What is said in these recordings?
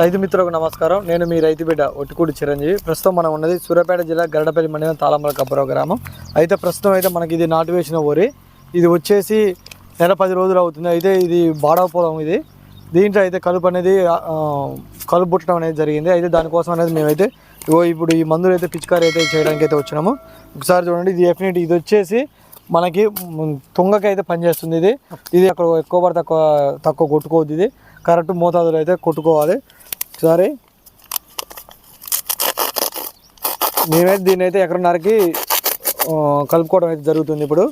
రైతు మిత్రులకు నమస్కారం. నేను మీ రైతు బిడ్డ ఒట్టుకూడి చిరంజీవి. ప్రస్తుతం మనం ఉన్నది సూర్యాపేట జిల్లా గరడపల్లి మండలం తాళంబల కబ్బరావు గ్రామం. అయితే ప్రస్తుతం అయితే మనకి ఇది నాటు వేసిన వరి. ఇది వచ్చేసి నెల పది రోజులు అవుతుంది. అయితే ఇది బాడవ పొలం ఇది. దీంట్లో అయితే కలుపు అనేది కలుపు పుట్టడం అనేది జరిగింది. అయితే దానికోసం అనేది మేమైతే ఇగో ఇప్పుడు ఈ మందులు అయితే పిచికారి అయితే చేయడానికి అయితే వచ్చినాము. ఒకసారి చూడండి ఇది డెఫినెట్ ఇది వచ్చేసి మనకి తుంగకి అయితే పనిచేస్తుంది ఇది. ఇది అక్కడ ఎక్కువ పడి తక్కువ తక్కువ కొట్టుకోవద్దు ఇది. కరెక్ట్ మోతాదులో అయితే కొట్టుకోవాలి. ఒకసారి. మేమైతే దీన్ని అయితే ఎకరన్నరకి ఆ, కలుపుకోవడం అయితే జరుగుతుంది ఇప్పుడు.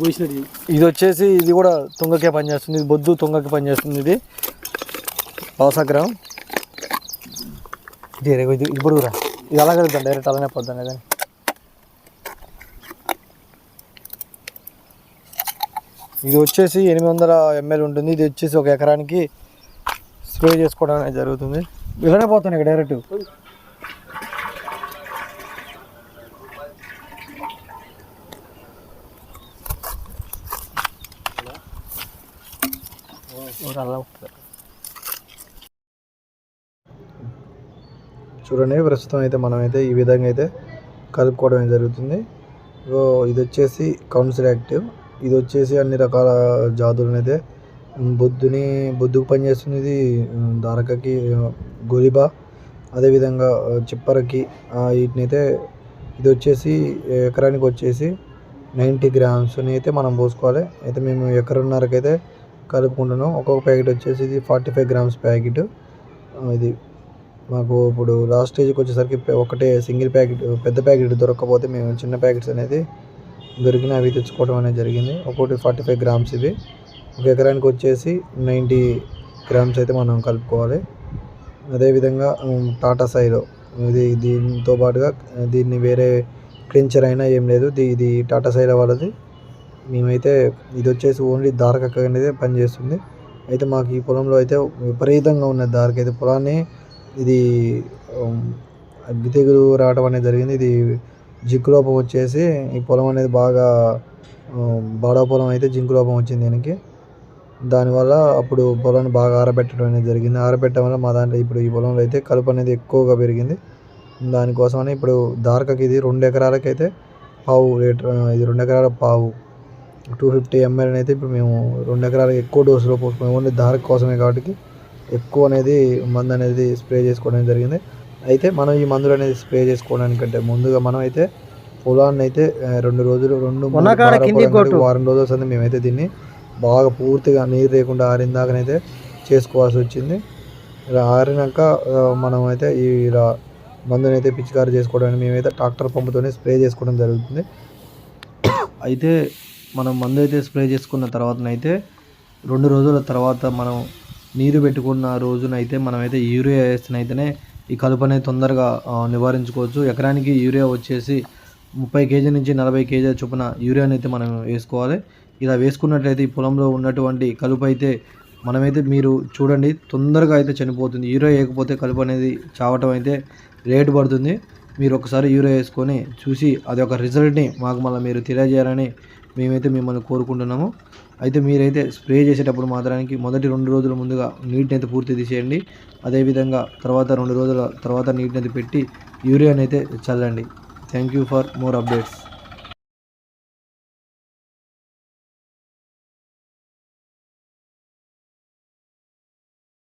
పోసినది ఇది వచ్చేసి ఇది కూడా తుంగకే పనిచేస్తుంది ఇది బొద్దు తుంగకి పనిచేస్తుంది ఇది. అవసగ్రం ఇది ఇది ఇప్పుడు ఇది అలా కలుగుతాం డైరెక్ట్ అలానే పోతాం కదా ఇది వచ్చేసి ఎనిమిది వందల ఎంఎల్ ఉంటుంది. ఇది వచ్చేసి ఒక ఎకరానికి స్ప్రే చేసుకోవడం అనేది జరుగుతుంది. ఇలానే పోతాను ఇక డైరెక్ట్. చూడండి ప్రస్తుతం అయితే మనమైతే ఈ విధంగా అయితే కలుపుకోవడం జరుగుతుంది. ఇది వచ్చేసి కౌన్సిల్ యాక్టివ్. ఇది వచ్చేసి అన్ని రకాల జాతులను అయితే బొద్దుని బొద్దుకు పనిచేస్తుంది ఇది దారకకి గొలిబా అదేవిధంగా చిప్పరకి వీటినైతే ఇది వచ్చేసి ఎకరానికి వచ్చేసి నైంటీ గ్రామ్స్ని అయితే మనం పోసుకోవాలి. అయితే మేము ఎకరన్నరకైతే కలుపుకుంటున్నాం. ఒక్కొక్క ప్యాకెట్ వచ్చేసి ఇది ఫార్టీ ఫైవ్ గ్రామ్స్ ప్యాకెట్. ఇది మాకు ఇప్పుడు లాస్ట్ స్టేజ్కి వచ్చేసరికి ఒకటే సింగిల్ ప్యాకెట్ పెద్ద ప్యాకెట్ దొరకకపోతే మేము చిన్న ప్యాకెట్స్ అనేది దొరికిన అవి తెచ్చుకోవడం అనేది జరిగింది. ఒకటి ఫార్టీ ఫైవ్ గ్రామ్స్ ఇవి. ఒక ఎకరానికి వచ్చేసి నైంటీ గ్రామ్స్ అయితే మనం కలుపుకోవాలి. అదేవిధంగా టాటా సైలో. ఇది దీంతో పాటుగా దీన్ని వేరే క్లించర్ అయినా ఏం లేదు. ఇది టాటా సైలో వాళ్ళది. మేమైతే ఇది వచ్చేసి ఓన్లీ దారకక్క అనేది పనిచేస్తుంది. అయితే మాకు ఈ పొలంలో అయితే విపరీతంగా ఉన్న దారక అయితే పొలాన్ని ఇది అగ్గి తెగులు రావడం అనేది జరిగింది. ఇది జింకు లోపం వచ్చేసి ఈ పొలం అనేది బాగా బాడా పొలం అయితే జింకు లోపం వచ్చింది దీనికి. దానివల్ల అప్పుడు పొలాన్ని బాగా ఆరబెట్టడం అనేది జరిగింది. ఆరబెట్టడం వల్ల మా దాంట్లో ఇప్పుడు ఈ పొలంలో అయితే కలుపు అనేది ఎక్కువగా పెరిగింది. దానికోసమని ఇప్పుడు దారకకి ఇది రెండు ఎకరాలకైతే అయితే పావు లీటర్ ఇది రెండు ఎకరాల పావు టూ ఫిఫ్టీ ఎంఎల్ అయితే ఇప్పుడు మేము రెండు ఎకరాలకు ఎక్కువ డోసులో పోసుకున్నాం. ఓన్లీ దారక కోసమే కాబట్టి ఎక్కువ అనేది మందు అనేది స్ప్రే చేసుకోవడం జరిగింది. అయితే మనం ఈ మందులు అనేది స్ప్రే చేసుకోవడానికంటే ముందుగా మనం అయితే పొలాన్ని అయితే రెండు రోజులు రెండు. వారం రోజుల సంది మేమైతే దీన్ని బాగా పూర్తిగా నీరు లేకుండా ఆరిందాకనైతే చేసుకోవాల్సి వచ్చింది. ఇలా ఆరినాక మనం అయితే ఈ ఇలా మందుని అయితే పిచికారి చేసుకోవడానికి మేమైతే ట్రాక్టర్ పంపుతోనే స్ప్రే చేసుకోవడం జరుగుతుంది. అయితే మనం మందు అయితే స్ప్రే చేసుకున్న తర్వాతనైతే రెండు రోజుల తర్వాత మనం నీరు పెట్టుకున్న రోజునైతే మనమైతే యూరియా వేస్తేనైతేనే ఈ కలుపు అనేది తొందరగా నివారించుకోవచ్చు. ఎకరానికి యూరియా వచ్చేసి ముప్పై కేజీ నుంచి నలభై కేజీల చొప్పున యూరియాని అయితే మనం వేసుకోవాలి. ఇలా వేసుకున్నట్లయితే ఈ పొలంలో ఉన్నటువంటి కలుపు అయితే మనమైతే మీరు చూడండి తొందరగా అయితే చనిపోతుంది. యూరియా వేయకపోతే కలుపు అనేది చావటం అయితే రేటు పడుతుంది. మీరు ఒకసారి యూరియా వేసుకొని చూసి అది ఒక రిజల్ట్ని మాకు మళ్ళీ మీరు తెలియజేయాలని మేమైతే మిమ్మల్ని కోరుకుంటున్నాము. అయితే మీరైతే స్ప్రే చేసేటప్పుడు మాత్రానికి మొదటి రెండు రోజుల ముందుగా నీటిని అయితే పూర్తి తీసేయండి. అదేవిధంగా తర్వాత రెండు రోజుల తర్వాత నీటిని అయితే పెట్టి యూరియాని అయితే చల్లండి. Thank you for more updates